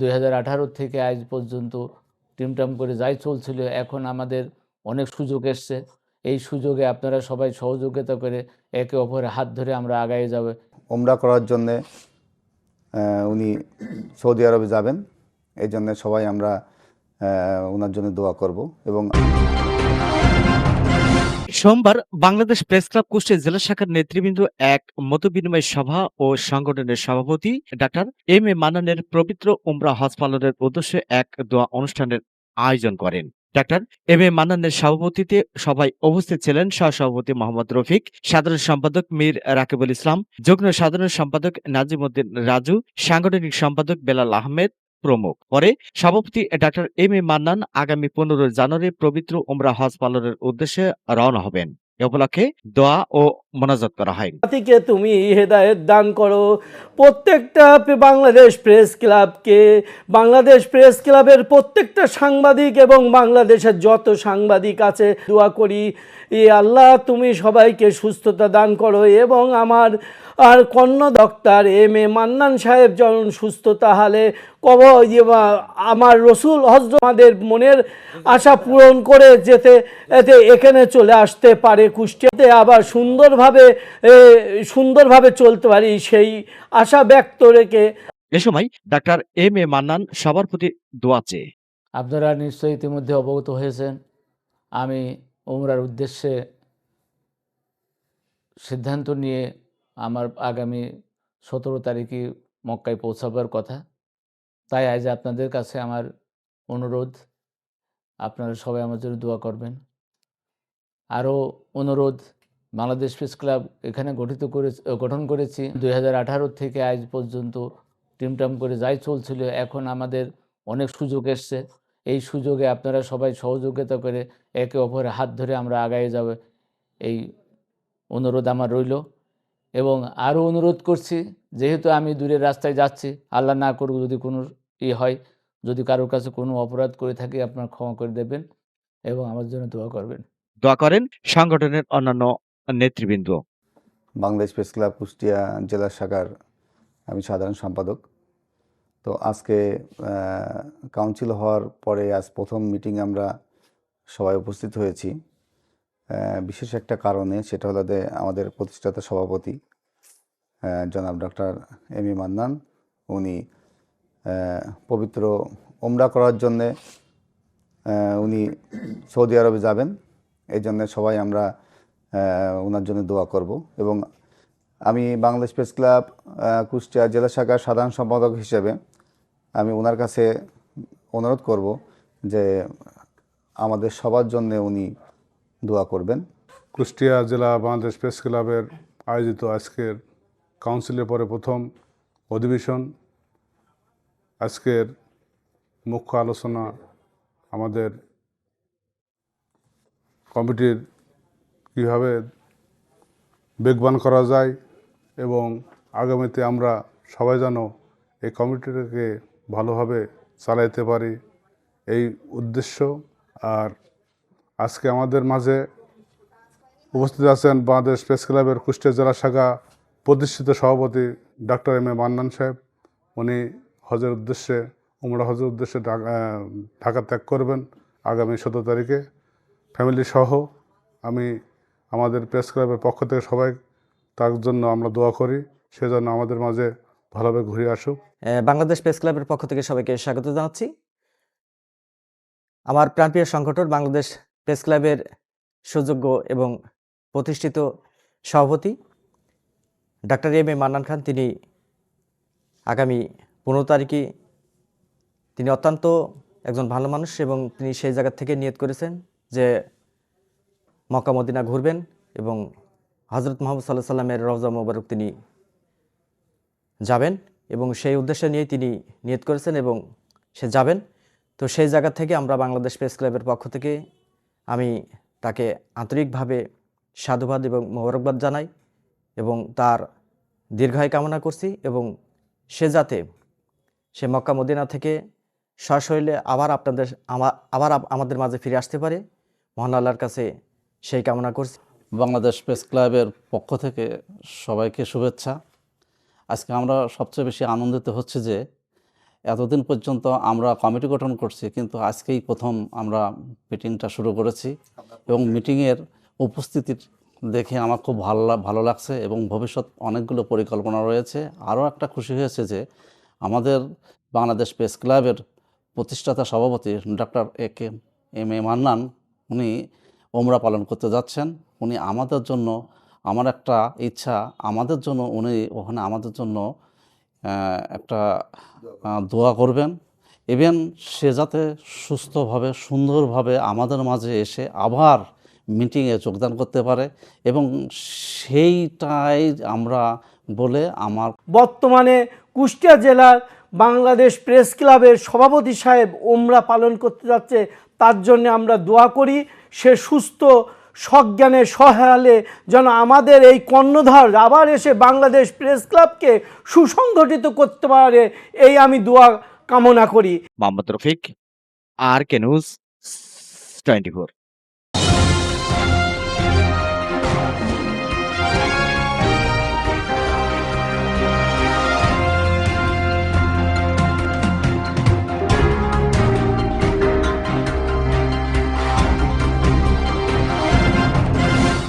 দু হাজার আঠারো থেকে আজ পর্যন্ত টিমটাম করে যাই চলছিল, এখন আমাদের অনেক সুযোগ এসছে। এই সুযোগে আপনারা সবাই সহযোগিতা করে একে অপরের হাত ধরে আমরা আগায় যাবে। ওমরা করার জন্যে উনি সৌদি আরবে যাবেন। এই জন্য সবাই আমরা ওনার জন্য দোয়া করব এবং সোমবার বাংলাদেশ প্রেস ক্লাব কুষ্টিয়া জেলা শাখার নেতৃবৃন্দ এক মতবিনিময় সভা ও সংগঠনের সভাপতি ডাক্তার এম এ মান্নানের পবিত্র উমরা হজ পালনের উদ্দেশ্যে এক দোয়া অনুষ্ঠানের আয়োজন করেন। ডাক্তার এম এ মান্নানের সভাপতিতে সভায় উপস্থিত ছিলেন সহসভাপতি মোহাম্মদ রফিক, সাধারণ সম্পাদক মীর রাকিবুল ইসলাম, যুগ্ম সাধারণ সম্পাদক নাজিমুদ্দিন রাজু, সাংগঠনিক সম্পাদক বেলাল আহমেদ প্রমুখ। পরে সভাপতি ডাক্তার এম এ মান্নান আগামী পনেরোই জানুয়ারি পবিত্র উমরা হজ পালনের উদ্দেশ্যে রওনা হবেন। এ উপলক্ষে দোয়া ও মোনাজাত করা হয়। জাতিকে তুমি হেদায়েত দান করো। প্রত্যেকটা বাংলাদেশ প্রেস ক্লাবকে, বাংলাদেশ প্রেস ক্লাবের প্রত্যেকটা সাংবাদিক এবং বাংলাদেশের যত সাংবাদিক আছে, দোয়া করি। ই আল্লাহ, তুমি সবাইকে সুস্থতা দান করো এবং আমার আর কর্ণ ডক্টর এম এ মান্নান সাহেব যখন সুস্থতা হালে কব আমার রসুল হজরত আমাদের মনের আশা পূরণ করে যেতে, এতে এখানে চলে আসতে পারে। কুষ্টিয়াতে আবার সুন্দরভাবে এ, সুন্দরভাবে চলতে পারি সেই আশা ব্যক্ত রেখে। এ সময় ডাক্তার এম এ মান্নান সবার প্রতি দোয়া চেয়ে। আপনারা নিশ্চয়ই ইতিমধ্যে অবগত হয়েছেন। আমি উমরার উদ্দেশ্যে সিদ্ধান্ত নিয়ে আমার আগামী সতেরো তারিখে মক্কায় পৌঁছাবার কথা। তাই আজ আপনাদের কাছে আমার অনুরোধ। আপনারা সবাই আমার জন্য দোয়া করবেন। আরও অনুরোধ, বাংলাদেশ প্রেস ক্লাব এখানে গঠিত করে গঠন করেছি। দু হাজার আঠারো থেকে আজ পর্যন্ত টিমটাম করে যাই চলছিল, এখন আমাদের অনেক সুযোগ এসছে। এই সুযোগে আপনারা সবাই সহযোগিতা করে একে অপরের হাত ধরে আমরা আগায় যাবে, এই অনুরোধ আমার রইল। এবং আরও অনুরোধ করছি, যেহেতু আমি দূরের রাস্তায় যাচ্ছি, আল্লাহ না করুক যদি কোনো ই হয়, যদি কারোর কাছে কোনো অপরাধ করে থাকি, আপনার ক্ষমা করে দেবেন এবং আমার জন্য দোয়া করবেন। দোয়া করেন সংগঠনের অন্যান্য নেতৃবৃন্দ। বাংলাদেশ প্রেস ক্লাব কুষ্টিয়া জেলা শাখার আমি সাধারণ সম্পাদক। তো আজকে কাউন্সিল হওয়ার পরে আজ প্রথম মিটিং আমরা সবাই উপস্থিত হয়েছি। বিশেষ একটা কারণে সেটা হলো আমাদের প্রতিষ্ঠাতা সভাপতি জনাব ডক্টর এম ই মান্নান, উনি পবিত্র ওমরা করার জন্যে উনি সৌদি আরবে যাবেন। এই জন্য সবাই আমরা ওনার জন্য দোয়া করব। এবং আমি বাংলাদেশ প্রেস ক্লাব কুষ্টিয়া জেলা শাখার সাধারণ সম্পাদক হিসেবে আমি ওনার কাছে অনুরোধ করব যে আমাদের সবার জন্য উনি দোয়া করবেন। কুষ্টিয়া জেলা বাংলাদেশ প্রেস ক্লাবের আয়োজিত আজকের কাউন্সিলের পরে প্রথম অধিবেশন। আজকের মুখ্য আলোচনা আমাদের কমিটির কীভাবে বেগবান করা যায় এবং আগামীতে আমরা সবাই যেন এই কমিটিটাকে ভালোভাবে চালাইতে পারি, এই উদ্দেশ্য। আর আজকে আমাদের মাঝে উপস্থিত আছেন বাংলাদেশ প্রেস ক্লাবের কুষ্টিয়া জেলা শাখা প্রতিষ্ঠিত সভাপতি ডক্টর এম এ মান্নান সাহেব। উনি হজের উদ্দেশ্যে, উমরা হজের উদ্দেশ্যে ঢাকা ত্যাগ করবেন আগামী সতেরো তারিখে। ফ্যামিলি সহ আমি আমাদের প্রেস ক্লাবের পক্ষ থেকে সবাই তার জন্য আমরা দোয়া করি, সেজন্য আমাদের মাঝে ভালোভাবে ঘুরে আসুক। বাংলাদেশ প্রেস ক্লাবের পক্ষ থেকে সবাইকে স্বাগত জানাচ্ছি। আমার প্রাণপ্রিয় সংগঠন বাংলাদেশ প্রেস ক্লাবের সুযোগ্য এবং প্রতিষ্ঠিত সভাপতি doctor M A Mannan Khan, তিনি আগামী পনেরো তারিখে তিনি অত্যন্ত একজন ভালো মানুষ এবং তিনি সেই জায়গা থেকে নিয়ত করেছেন যে মক্কা মদিনা ঘুরবেন এবং হজরত মোহাম্মদ সাল্লাহ সাল্লামের রওজা মোবারক তিনি যাবেন এবং সেই উদ্দেশ্য নিয়ে তিনি নিয়ত করেছেন এবং সে যাবেন। তো সেই জায়গা থেকে আমরা বাংলাদেশ প্রেস ক্লাবের পক্ষ থেকে আমি তাকে আন্তরিকভাবে সাধুবাদ এবং মোবারকবাদ জানাই এবং তার দীর্ঘায় কামনা করছি এবং সে যাতে সে মক্কা মদিনা থেকে সশরীরে আবার আপনাদের আবার আমাদের মাঝে ফিরে আসতে পারে। মহান আল্লাহর কাছে সেই কামনা করছি। বাংলাদেশ প্রেস ক্লাবের পক্ষ থেকে সবাইকে শুভেচ্ছা। আজকে আমরা সবচেয়ে বেশি আনন্দিত হচ্ছে যে এতদিন পর্যন্ত আমরা কমিটি গঠন করছি, কিন্তু আজকেই প্রথম আমরা মিটিংটা শুরু করেছি এবং মিটিংয়ের উপস্থিতির দেখে আমার খুব ভালো ভালো লাগছে এবং ভবিষ্যৎ অনেকগুলো পরিকল্পনা রয়েছে। আরও একটা খুশি হয়েছে যে আমাদের বাংলাদেশ প্রেস ক্লাবের প্রতিষ্ঠাতা সভাপতি doctor A K M A Mannan, উনি ওমরা পালন করতে যাচ্ছেন। উনি আমাদের জন্য, আমার একটা ইচ্ছা, আমাদের জন্য উনি ওখানে আমাদের জন্য একটা দোয়া করবেন। ইভেন সে যাতে সুস্থভাবে, সুন্দরভাবে আমাদের মাঝে এসে আবার মিটিংয়ে যোগদান করতে পারে এবং সেইটাই আমরা বলে আমার বর্তমানে কুষ্টিয়া জেলার বাংলাদেশ প্রেস ক্লাবের সভাপতি সাহেব ওমরা পালন করতে যাচ্ছে, তার জন্য আমরা দোয়া করি। সে সুস্থ, সজ্ঞানে, সহায়ালে যেন আমাদের এই কর্ণধার আবার এসে বাংলাদেশ প্রেস ক্লাবকে সুসংগঠিত করতে পারে, এই আমি দোয়া কামনা করি। Mohammad Rafiq, R K news twenty four.